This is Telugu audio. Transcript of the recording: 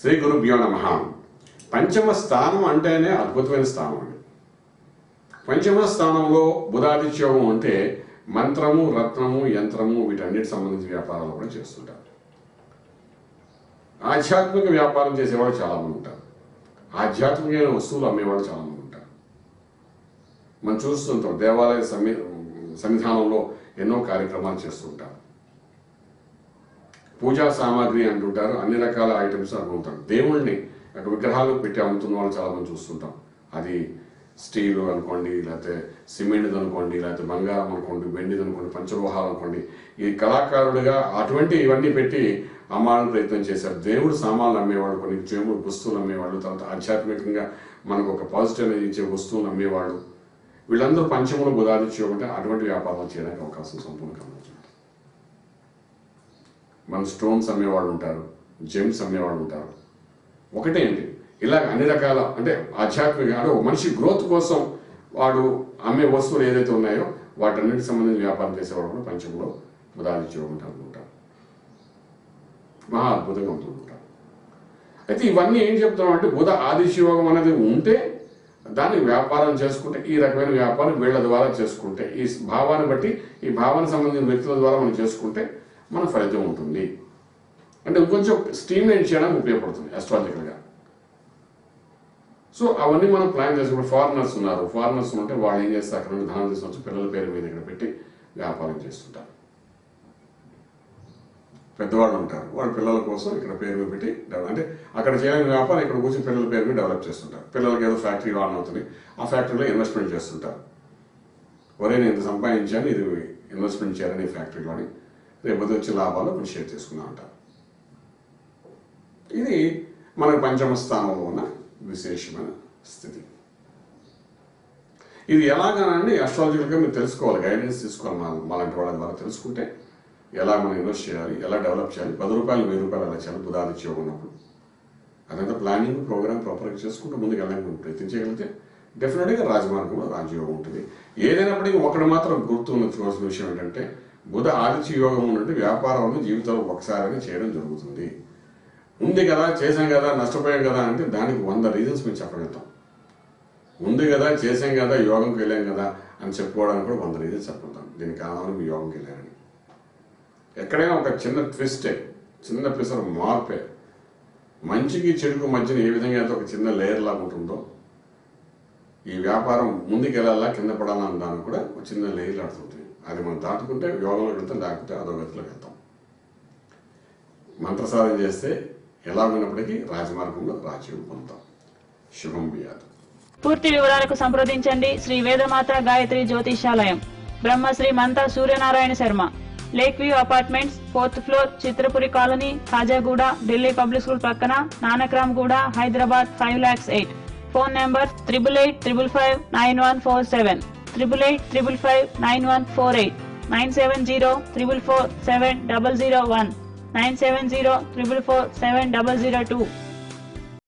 శ్రీ గురుభ్యో నమ. పంచమ స్థానం అంటేనే అద్భుతమైన స్థానం అండి. పంచమ స్థానంలో బుధాదిత్యోగం అంటే మంత్రము రత్నము యంత్రము వీటన్నిటి సంబంధించిన వ్యాపారాలు కూడా చేస్తుంటారు. ఆధ్యాత్మిక వ్యాపారం చేసేవాళ్ళు చాలామంది ఉంటారు. ఆధ్యాత్మికమైన వస్తువులు అమ్మేవాళ్ళు చాలామంది ఉంటారు. మనం చూస్తుంటాం దేవాలయ సమి సన్నిధానంలో ఎన్నో కార్యక్రమాలు చేస్తుంటారు. పూజా సామాగ్రి అంటుంటారు. అన్ని రకాల ఐటమ్స్ అమ్ముతాం దేవుణ్ణి అటు విగ్రహాలు పెట్టి అమ్ముతున్న వాళ్ళు చాలా మంది చూస్తుంటాం. అది స్టీల్ అనుకోండి లేకపోతే సిమెంట్ అనుకోండి లేకపోతే బంగారం అనుకోండి వెండిది అనుకోండి పంచలోహాలు అనుకోండి. ఈ కళాకారుడిగా అటువంటి ఇవన్నీ పెట్టి అమ్మాలని ప్రయత్నం చేశారు. దేవుడు సామాన్లు అమ్మేవాళ్ళు కొన్ని దేవుడు వస్తువులు అమ్మేవాళ్ళు తర్వాత ఆధ్యాత్మికంగా మనకు ఒక పాజిటివ్ అనేది ఇచ్చే వస్తువులు అమ్మేవాళ్ళు. వీళ్ళందరూ పంచములు బుధాదిత్యం ఉంటే అటువంటి వ్యాపారాలు చేయడానికి అవకాశం సంపూర్ణంగా మన స్టోన్స్ అమ్మేవాళ్ళు ఉంటారు జెమ్స్ అమ్మేవాళ్ళు ఉంటారు. ఒకటే అండి ఇలాగ అన్ని రకాల అంటే ఆధ్యాత్మిక అంటే మనిషి గ్రోత్ కోసం వాడు అమ్మే వస్తువులు ఏదైతే ఉన్నాయో వాటన్నిటికి సంబంధించిన వ్యాపారం చేసేవాడు కూడా పంచంలో బుధాదిత్యం ఉంటారు అనుకుంటారు మహా అద్భుతంగా ఉంటుంటారు అయితే ఇవన్నీ ఏం చెప్తామంటే బుధ ఆదిశయోగం అనేది ఉంటే దాన్ని వ్యాపారం చేసుకుంటే ఈ రకమైన వ్యాపారం వీళ్ళ ద్వారా చేసుకుంటే ఈ భావాన్ని బట్టి ఈ భావానికి సంబంధించిన వ్యక్తుల ద్వారా మనం చేసుకుంటే మన ఫలితం ఉంటుంది. అంటే ఇంకొంచెం స్టీమ్లైన్ చేయడానికి ఉపయోగపడుతుంది అస్ట్రాలజికల్గా సో అవన్నీ మనం ప్లాన్ చేసుకుంటే ఫారినర్స్ ఉన్నారు. ఫారినర్స్ ఉంటే వాళ్ళు ఏం చేస్తారు? అక్కడ నుండి ధనం తీసుకొచ్చి పిల్లల పేరు మీద ఇక్కడ పెట్టి వ్యాపారం చేస్తుంటారు. పెద్దవాళ్ళు ఉంటారు. వాళ్ళ పిల్లల కోసం ఇక్కడ పేరు మీద పెట్టి అంటే అక్కడ చేయని వ్యాపారం ఇక్కడ కూర్చొని పిల్లల పేరు మీద డెవలప్ చేస్తుంటారు. పిల్లలకి ఏదో ఫ్యాక్టరీ ఆన్ అవుతుంది. ఆ ఫ్యాక్టరీలో ఇన్వెస్ట్మెంట్ చేస్తుంటారు. ఒరే నేను ఇంత సంపాదించాను ఇది ఇన్వెస్ట్మెంట్ చేయాలని ఈ ఫ్యాక్టరీలోని రేపు వచ్చే లాభాలు మనం షేర్ చేసుకుందాం అంటారు ఇది మనకు పంచమ స్థానంలో ఉన్న విశేషమైన స్థితి. ఇది ఎలాగనండి? అస్ట్రాలజికల్గా మీరు తెలుసుకోవాలి గైడెన్స్ తీసుకోవాలి మన మాలాంటి వాళ్ళ ద్వారా తెలుసుకుంటే ఎలా మనం ఇన్వెస్ట్ చేయాలి ఎలా డెవలప్ చేయాలి. పది రూపాయలు వెయ్యి రూపాయలు అలా చేయాలి బుధాదిత్యం ఉన్నప్పుడు. అదంతా ప్లానింగ్ ప్రోగ్రామ్ ప్రాపర్గా చేసుకుంటూ ముందుకు వెళ్ళడానికి ప్రయత్నించగలిగితే డెఫినెట్గా రాజమార్గంలో రాజయోగం ఉంటుంది. ఏదైనప్పటికీ ఒకటి మాత్రం గుర్తు ఉన్న విషయం ఏంటంటే బుధ ఆదిత్య యోగం ఉన్నట్టు వ్యాపారంలో జీవితంలో ఒకసారి చేయడం జరుగుతుంది. ఉంది కదా చేశాం కదా నష్టపోయాం కదా అంటే దానికి వంద రీజన్స్ మేము చెప్పగలుగుతాం. ఉంది కదా చేసాం కదా యోగంకి వెళ్ళాం కదా అని చెప్పుకోవడానికి కూడా వంద రీజన్స్ చెప్పగలుగుతాం. దీని కారణం మీ యోగంకి వెళ్ళారని ఎక్కడైనా ఒక చిన్న ట్విస్టే చిన్న పిసర మార్పే. మంచికి చెడుకు మధ్యన ఏ విధంగా అయితే ఒక చిన్న లేయర్ లాగా ఉంటుందో ఈ వ్యాపారం ముందుకు వెళ్ళాలా కింద పడాలా అన్న దానికి కూడా ఒక చిన్న లేయర్ ఆడుతుంది అది మనం దాటుకుంటే యోగంలోకి వెళ్తాం లేకపోతే అధోగతిలోకి వెళ్తాం మంత్రసాధన చేస్తే ఎలా ఉన్నప్పటికీ రాజమార్గంలో రాజ్యం పొందుతాం. శుభం బియాదు పూర్తి వివరాలకు సంప్రదించండి Shri Vedamata Gayatri జ్యోతిషాలయం Brahmasri Mantha Suryanarayana Sharma. Lake view apartments fourth floor Chitrapuri colony Khajaguda Delhi public school పక్కన Nanakramguda Hyderabad five lakhs eight. Phone number 888-555-9147, 888-555-9148, 970-447-001, 970-447-002.